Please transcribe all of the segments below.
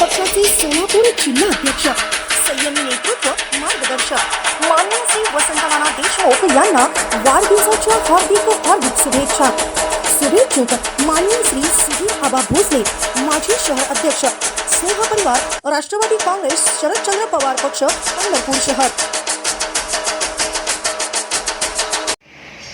पक्षाचे सोलापूर जिल्हाध्यक्ष संयमी नेतृत्व मार्गदर्शक. मान्य वसंतराणा देशमुख यांना वाढदिवसाच्या हार्दिक हार्दिक शुभेच्छा. शुभेच्छुक मान्य श्री सुधीर आबा भोसले माजी शहर अध्यक्ष. स्नेह परिवार राष्ट्रवादी काँग्रेस शरदचंद्र पवार पक्ष पंढरपूर शहर.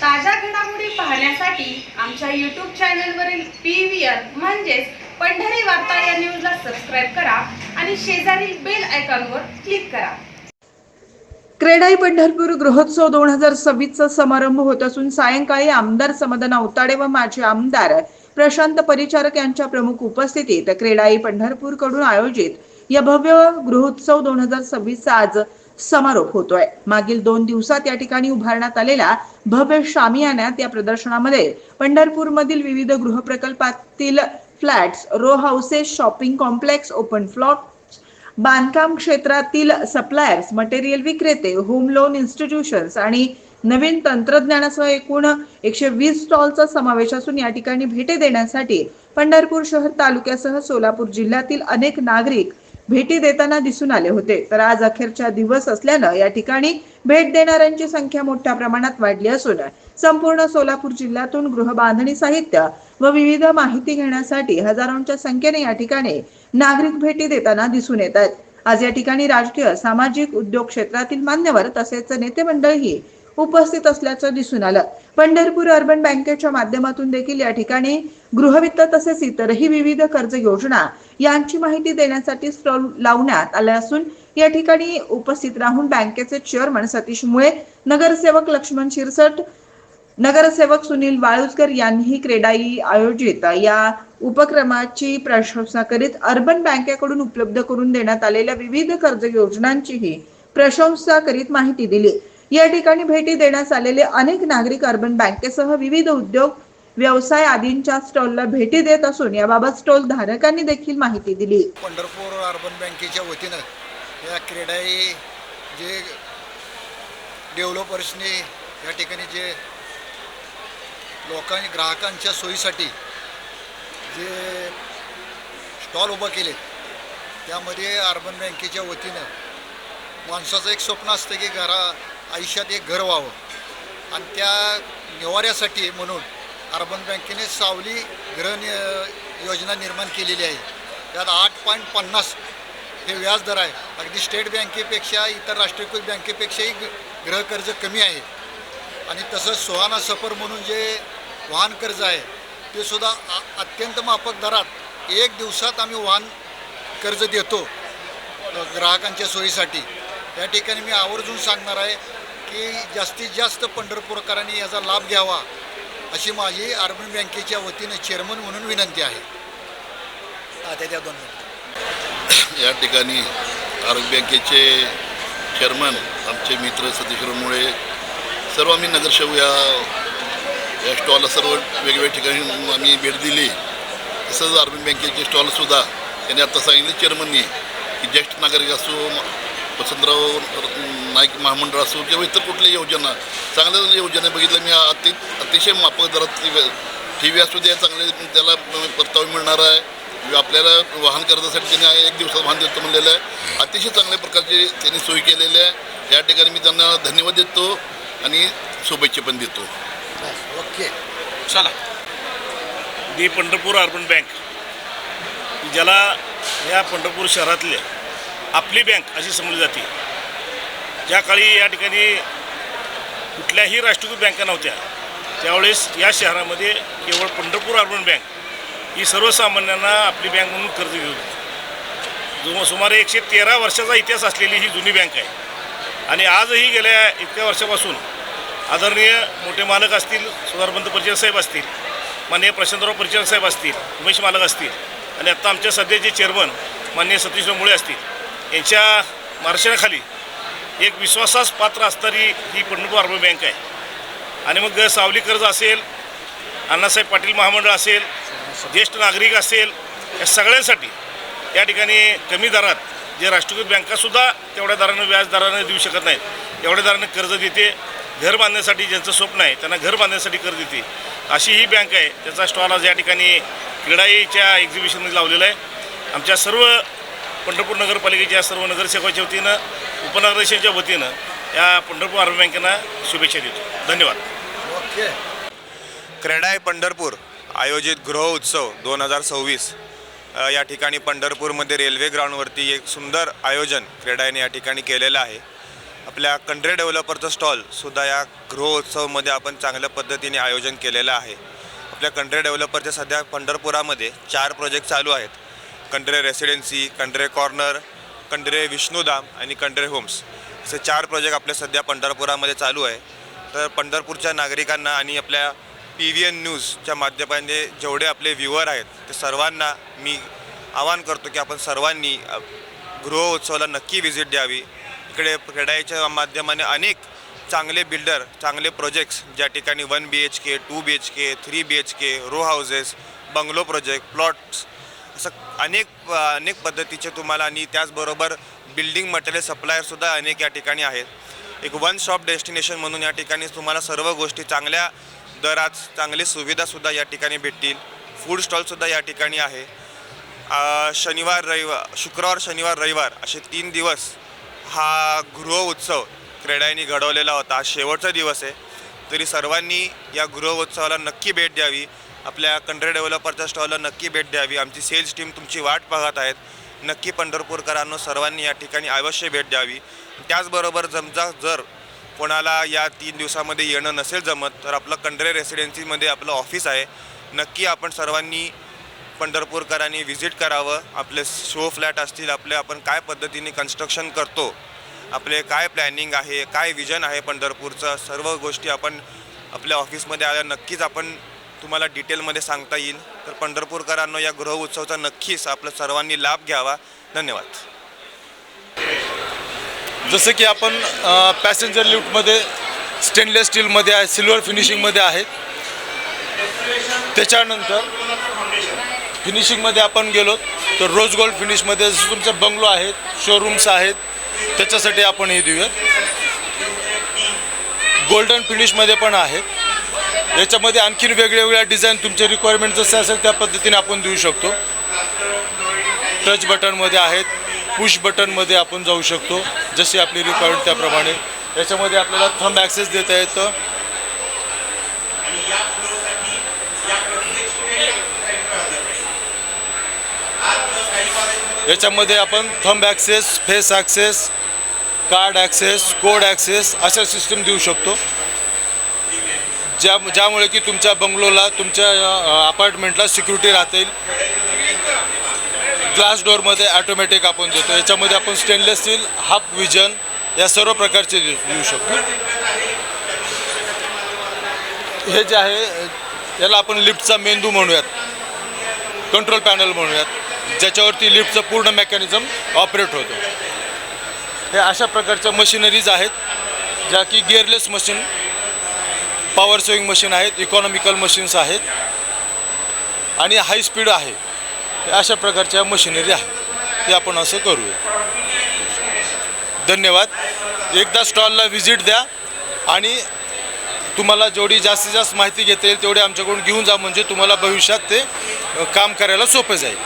ताज्या घडामोडी पाहण्यासाठी आमच्या यूट्यूब चॅनलवरील पी व्ही आर म्हणजेच पंढरी वार्ता या न्यूजला सबस्क्राईब करा आणि शेजारील बेल आयकॉनवर क्लिक करा. क्रेडाई पंढरपूर गृहोत्सव दोन हजार सव्वीसचा समारंभ होत असून सायंकाळी आमदार समाधान अवताडे व माजी आमदार प्रशांत परिचारक यांच्या प्रमुख उपस्थितीत क्रेडाई पंढरपूरकडून आयोजित या भव्य गृहोत्सव दोन हजार सव्वीसचा आज समारोप होतोय. मागील दोन दिवसात या ठिकाणी उभारण्यात आलेल्या भव्य शामियान्यात या प्रदर्शनामध्ये पंढरपूरमधील विविध गृहप्रकल्पातील flats row houses shopping complex open plot बांधकाम क्षेत्रातील सप्लायर्स मटेरियल विक्रेते होम लोन इन्स्टिट्यूशन्स आणि नवीन तंत्रज्ञानासह एकूण एकशे वीस स्टॉलचा समावेश असून या ठिकाणी भेटी देण्यासाठी पंढरपूर शहर तालुक्यासह सोलापूर जिल्ह्यातील अनेक नागरिक भेटी देताना दिसून आले होते. तर आज अखेरच्या दिवस असल्यानं या ठिकाणी भेट देणाऱ्यांची संख्या मोठ्या प्रमाणात वाढली असून संपूर्ण सोलापूर जिल्ह्यातून गृहबांधणी साहित्य व विविध माहिती घेण्यासाठी हजारोंच्या संख्येने या ठिकाणी नागरिक भेटी देताना दिसून येत आहेत. आज या ठिकाणी राजकीय सामाजिक उद्योग क्षेत्रातील मान्यवर तसेच नेते मंडळही उपस्थित असल्याचं दिसून आलं. पंढरपूर अर्बन बँकेच्या माध्यमातून देखील या ठिकाणी गृहवित्त तसेच इतरही विविध कर्ज योजना यांची माहिती देण्यासाठी स्टॉल लावण्यात आले असून या ठिकाणी उपस्थित राहून बँकेचे चेअरमन सतीश मुळे नगरसेवक लक्ष्मण शिरसट नगरसेवक सुनील वाळुजकर यांनीही क्रेडाई आयोजित या उपक्रमाची प्रशंसा करीत अर्बन बँकेकडून उपलब्ध करून देण्यात आलेल्या विविध कर्ज योजनांचीही प्रशंसा करीत माहिती दिली. या ठिकाणी भेटी देण्यास आलेले अनेक नागरिक अर्बन बँकेसह विविध उद्योग व्यवसाय आदींच्या स्टॉलला भेटी देत असून याबाबत स्टॉल धारकांनी देखील माहिती दिली. पंढरपूर अर्बन बँकेच्या वतीनं या क्रीडाई जे डेव्हलपर्सने या ठिकाणी जे लोकांनी ग्राहकांच्या सोयीसाठी जे स्टॉल उभं केले त्यामध्ये अर्बन बँकेच्या वतीनं माणसाचं एक स्वप्न असतं की घरा आयुष्यात एक घर व्हावं. आणि त्या निवाऱ्यासाठी म्हणून अर्बन बँकेने सावली गृह योजना निर्माण केलेली आहे. त्यात आठ पॉईंट पन्नास हे व्याजदर आहे. अगदी स्टेट बँकेपेक्षा इतर राष्ट्रीयकृत बँकेपेक्षाही गृहकर्ज कमी आहे. आणि तसंच सुहाना सफर म्हणून जे वाहन कर्ज आहे ते सुद्धा आ- अत्यंत माफक दरात एक दिवसात आम्ही वाहन कर्ज देतो ग्राहकांच्या सोयीसाठी. या ठिकाणी मी आवर्जून सांगणार आहे की जास्तीत जास्त पंढरपूरकरांनी याचा लाभ घ्यावा अशी माझी अर्बन बँकेच्या वतीनं चेअरमन म्हणून विनंती आहे. त्याच्या त्या दोन या ठिकाणी आरोग्य बँकेचे चेअरमन आमचे मित्र सतीशमुळे सर्व आम्ही नगरसेवक या या स्टॉलला सर्व वेगवेगळ्या ठिकाणी आम्ही भेट दिली. तसंच आर्मी बँकेचे स्टॉलसुद्धा त्यांनी आता सांगितले चेअरमननी की ज्येष्ठ नागरिक असो वसंतराव नाईक महामंडळ असो किंवा इतर कुठल्या योजना चांगल्या योजना बघितल्या मी अति अतिशय माफक दरात टी व्ही असू द्या चांगले त्याला परतावा मिळणार आहे. आपल्याला वाहन कर्जासाठी त्यांनी एक दिवसात वाहन देतो म्हणलेलं आहे. अतिशय चांगल्या प्रकारची त्यांनी सोय केलेली आहे. या ठिकाणी मी त्यांना धन्यवाद देतो आणि शुभेच्छा पण देतो. ओके. चला. The Pandharpur urban bank. ज्याला या पंढरपूर शहरातल्या आपली बँक अशी समजली जाते. ज्या काळी या ठिकाणी कुठल्याही राष्ट्रीयकृत बँका नव्हत्या त्यावेळेस या शहरामध्ये केवळ पंढरपूर अर्बन बँक ही सर्वसामान्यांना आपली बँक म्हणून कर्ज घेऊन जो सुमारे एकशे तेरा वर्षाचा इतिहास असलेली ही जुनी बँक आहे. आणि आजही गेल्या इतक्या वर्षापासून आदरणीय मोठे मालक असतील सुधारबंद परिचय साहेब असतील माननीय प्रशांतराव परिचय साहेब असतील उमेश मालक असतील आणि आत्ता आमच्या सध्याचे चेअरमन माननीय सतीश मुळे असतील यांच्या मार्गदर्शनाखाली एक विश्वासास पात्र असणारी ही पंढरपूर अर्बन बँक आहे. आणि मग सावली कर्ज असेल अण्णासाहेब पाटील महामंडळ असेल ज्येष्ठ नागरिक असेल या सगळ्यांसाठी या ठिकाणी कमी दरात जे राष्ट्रीयकृत बँकासुद्धा तेवढ्या दरानं व्याज दरानं देऊ शकत नाहीत. एवढ्या दरानं कर्ज देते. घर बांधण्यासाठी ज्यांचं स्वप्न आहे त्यांना घर बांधण्यासाठी कर्ज देते. अशी ही बँक आहे. त्याचा स्टॉल आज या ठिकाणी क्रीडाईच्या एक्झिबिशनमध्ये लावलेला आहे. आमच्या सर्व पंढरपूर नगरपालिकेच्या सर्व नगरसेवकाच्या वतीनं उपनगराध्यक्षांच्या वतीनं या पंढरपूर आर्मी बँकेना शुभेच्छा देतो. धन्यवाद. ओके. क्रेडाय पंढरपूर आयोजित गृह उत्सव दोन हजार सव्वीस. या ठिकाणी पंढरपूरमध्ये रेल्वे ग्राउंडवरती एक सुंदर आयोजन क्रेडायने या ठिकाणी केलेलं आहे. आपल्या कंट्री डेव्हलपरचं स्टॉलसुद्धा या गृहोत्सवमध्ये आपण चांगल्या पद्धतीने आयोजन केलेलं आहे. आपल्या कंट्री डेव्हलपरच्या सध्या पंढरपुरामध्ये चार प्रोजेक्ट चालू आहेत. कंडरे रेसिडेन्सी कंडरे कॉर्नर कंडरे विष्णुधाम आणि कंडरे होम्स असे चार प्रोजेक्ट आपल्या सध्या पंढरपुरामध्ये चालू आहे. तर पंढरपूरच्या नागरिकांना आणि आपल्या पी व्ही एन न्यूजच्या माध्यमाने जेवढे आपले व्ह्युअर आहेत ते सर्वांना मी आवाहन करतो की आपण सर्वांनी गृह उत्सवाला नक्की व्हिजिट द्यावी. इकडे क्रेडाईच्या माध्यमाने अनेक चांगले बिल्डर चांगले प्रोजेक्ट्स ज्या ठिकाणी one B H K two B H K three B H K row houses bungalow project plots असं अनेक अनेक पद्धतीचे तुम्हाला आणि त्याचबरोबर बिल्डिंग मटेरियल सप्लायरसुद्धा अनेक या ठिकाणी आहेत. एक वन शॉप डेस्टिनेशन म्हणून या ठिकाणी तुम्हाला सर्व गोष्टी चांगल्या दरात चांगली सुविधासुद्धा या ठिकाणी भेटतील. फूड स्टॉलसुद्धा या ठिकाणी आहे. शनिवार रविवार शुक्रवार शनिवार रविवार असे तीन दिवस हा गृह उत्सव क्रेडाईने घडवलेला होता. हा शेवटचा दिवस आहे. तरी सर्वांनी या गृह उत्सवाला नक्की भेट द्यावी. आपल्या कंट्री डेव्हलपरच्या स्टॉलला नक्की भेट द्यावी. आमची सेल्स टीम तुमची वाट पाहत आहेत. नक्की पंढरपूरकरांनो सर्वांनी या ठिकाणी अवश्य भेट द्यावी. त्याचबरोबर जमजा जर कोणाला या तीन दिवसामध्ये येणं नसेल जमत तर आपलं कंड्रे रेसिडेन्सीमध्ये आपलं ऑफिस आहे. नक्की आपण सर्वांनी पंढरपूरकरांनी व्हिजिट करावं. आपले शो फ्लॅट असतील आपले आपण काय पद्धतीने कन्स्ट्रक्शन करतो आपले काय प्लॅनिंग आहे काय विजन आहे पंढरपूरचं सर्व गोष्टी आपण आपल्या ऑफिसमध्ये आल्या नक्कीच आपण तुम्हाला डिटेलमध्ये सांगता येईल. तर पंढरपूरकरांनो या गृह उत्सवाचा नक्कीच आपलं सर्वांनी लाभ घ्यावा. धन्यवाद. जसं की आपण पॅसेंजर लिफ्टमध्ये स्टेनलेस स्टीलमध्ये आहे सिल्वर फिनिशिंगमध्ये आहेत त्याच्यानंतर फिनिशिंगमध्ये आपण गेलो तर रोज गोल्ड फिनिशमध्ये जसं तुमचे बंगलो आहेत शोरूम्स आहेत त्याच्यासाठी आपण हे देऊया गोल्डन फिनिशमध्ये पण आहेत याच्यामध्ये आणखीन वेगळ्यावेगळ्या डिझाईन तुमचे रिक्वायरमेंट जसे असेल त्या पद्धतीने आपण देऊ शकतो. टच बटनमध्ये आहेत पुश बटनमध्ये आपण जाऊ शकतो जशी आपली रिक्वायरमेंट त्याप्रमाणे. याच्यामध्ये आपल्याला थंब ॲक्सेस देता येतं. याच्यामध्ये आपण thumb access face access card access code access अशा सिस्टीम देऊ शकतो. ज्या ज्यामुळे की तुमच्या बंगलोला तुमच्या अपार्टमेंटला सिक्युरिटी राहता येईल ग्लास डोअरमध्ये ॲटोमॅटिक आपण देतो. याच्यामध्ये आपण स्टेनलेस स्टील हाफ विजन या सर्व प्रकारचे देऊ शकतो. हे जे आहे याला आपण लिफ्टचा मेंदू म्हणूयात. कंट्रोल पॅनल म्हणूयात. ज्याच्यावरती लिफ्टचं पूर्ण मेकॅनिझम ऑपरेट होतं. हे अशा प्रकारच्या मशिनरीज आहेत ज्या की gearless machine power saving machine आहेत इकॉनॉमिकल मशीन्स आहेत आणि हाय स्पीड आहे. अशा प्रकारच्या मशिनरी आहेत ते आपण असं करूया. धन्यवाद. एकदा स्टॉलला व्हिजिट द्या आणि तुम्हाला जेवढी जास्तीत जास्त माहिती घेता येईल तेवढी आमच्याकडून घेऊन जा म्हणजे तुम्हाला भविष्यात ते काम करायला सोपं जाईल.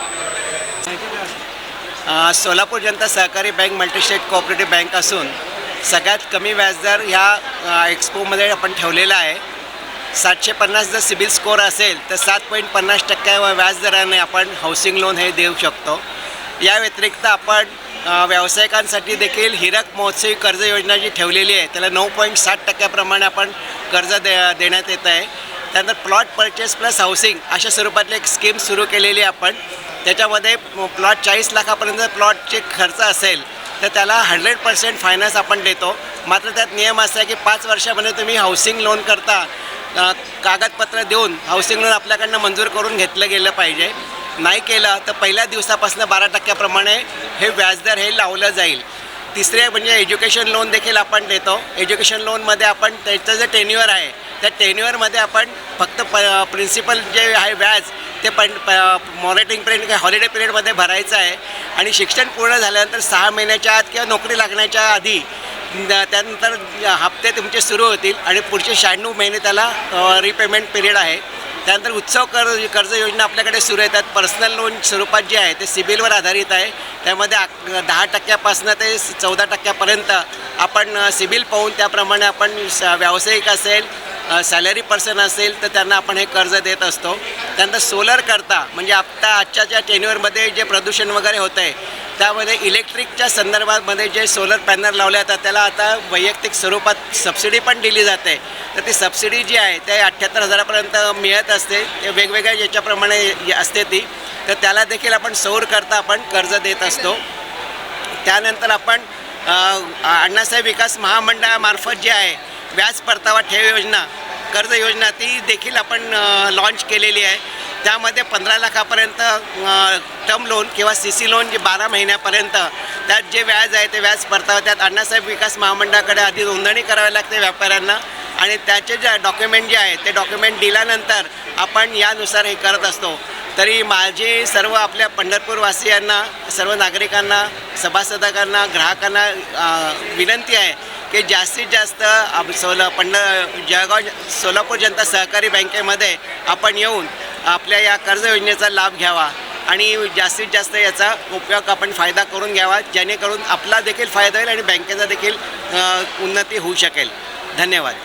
सोलापूर जनता सहकारी बँक मल्टीस्टेट कोऑपरेटिव्ह बँक असून सगळ्यात कमी व्याजदर ह्या एक्सपोमध्ये आपण ठेवलेला आहे. सातशे पन्नास जर सिबिल स्कोअर असेल तर सात पॉईंट पन्नास टक्के व्याजदराने आपण हाऊसिंग लोन हे देऊ शकतो. या व्यतिरिक्त आपण व्यावसायिकांसाठी देखील हिरक महोत्सवी कर्ज योजना जी ठेवलेली आहे त्याला नऊ पॉईंट साठ टक्क्याप्रमाणे आपण कर्ज दे देण्यात येत आहे. त्यानंतर प्लॉट परचेस प्लस हाऊसिंग अशा स्वरूपातली एक स्कीम सुरू केलेली आहे आपण. त्याच्यामध्ये प्लॉट चाळीस लाखापर्यंत प्लॉटचे खर्च असेल तर त्याला हंड्रेड पर्सेंट फायनान्स आपण देतो. मात्र त्यात नियम असा आहे की पाच वर्षामध्ये तुम्ही हाऊसिंग लोन करता कागदपत्र देऊन हाऊसिंग लोन आपल्याकडनं मंजूर करून घेतलं गेलं पाहिजे. नाही केलं तर पहिल्या दिवसापासून बारा टक्क्याप्रमाणे हे व्याजदर हे लावलं जाईल. तिसरे म्हणजे एज्युकेशन लोन देखील आपण देतो. एज्युकेशन लोनमध्ये आपण त्याचं जे टेन्युअर आहे त्या टेन्युअरमध्ये आपण फक्त प प्रिन्सिपल जे आहे व्याज ते पण मॉनिटरिंग पिरियड हॉलिडे पिरियडमध्ये भरायचं आहे. आणि शिक्षण पूर्ण झाल्यानंतर सहा महिन्याच्या आत किंवा नोकरी लागण्याच्या आधी त्यानंतर हप्ते तुमचे सुरू होतील आणि पुढचे शहाण्णव महिने त्याला रिपेमेंट पिरियड आहे. त्यानंतर उत्सव कर्ज कर्ज योजना आपल्याकडे सुरू येतात पर्सनल लोन स्वरूपात जे आहे ते सिबिलवर आधारित आहे. त्यामध्ये दहा टक्क्यापासून ते चौदा टक्क्यापर्यंत आपण सिबिल पाहून त्याप्रमाणे आपण व्यावसायिक असेल सॅलरी पर्सन असेल तर त्यांना आपण हे कर्ज देत असतो. त्यानंतर सोलर करता म्हणजे आत्ता आजच्या ज्या टेन्युअरमध्ये जे प्रदूषण वगैरे होतं आहे त्यामध्ये इलेक्ट्रिकच्या संदर्भामध्ये जे सोलर पॅनल लावले जातात त्याला आता वैयक्तिक स्वरूपात सबसिडी पण दिली जाते. तर ती सबसिडी जी आहे ते अठ्ठ्याहत्तर हजारापर्यंत मिळत असते. ते वेगवेगळ्या याच्याप्रमाणे असते ती. तर त्याला देखील आपण सौर करता आपण कर्ज देत असतो. त्यानंतर आपण अण्णासाहेब विकास महामंडळामार्फत जे आहे व्याज परतावा ठेव योजना कर्ज योजना ती देखील आपण लॉन्च केलेली आहे. त्यामध्ये पंधरा लाखापर्यंत टर्म लोन किंवा सी सी लोन जे बारा महिन्यापर्यंत त्यात जे व्याज आहे ते व्याज परतावा त्यात अण्णासाहेब विकास महामंडळाकडे आधी नोंदणी करावी लागते व्यापाऱ्यांना आणि त्याचे जे डॉक्युमेंट जे आहे ते डॉक्युमेंट दिल्यानंतर आपण यानुसार हे करत असतो. तरी माझे सर्व आपल्या पंढरपूरवासियांना सर्व नागरिकांना सभासदांना ग्राहकांना विनंती आहे की जास्तीत जास्त सोला पंढ जळगाव सोलापूर जनता सहकारी बँकेमध्ये आपण येऊन आपल्या या कर्ज योजनेचा लाभ घ्यावा आणि जास्तीत जास्त याचा उपयोग आपण फायदा करून घ्यावा जेणेकरून आपला देखील फायदा होईल आणि बँकेचा देखील उन्नती होऊ शकेल. धन्यवाद.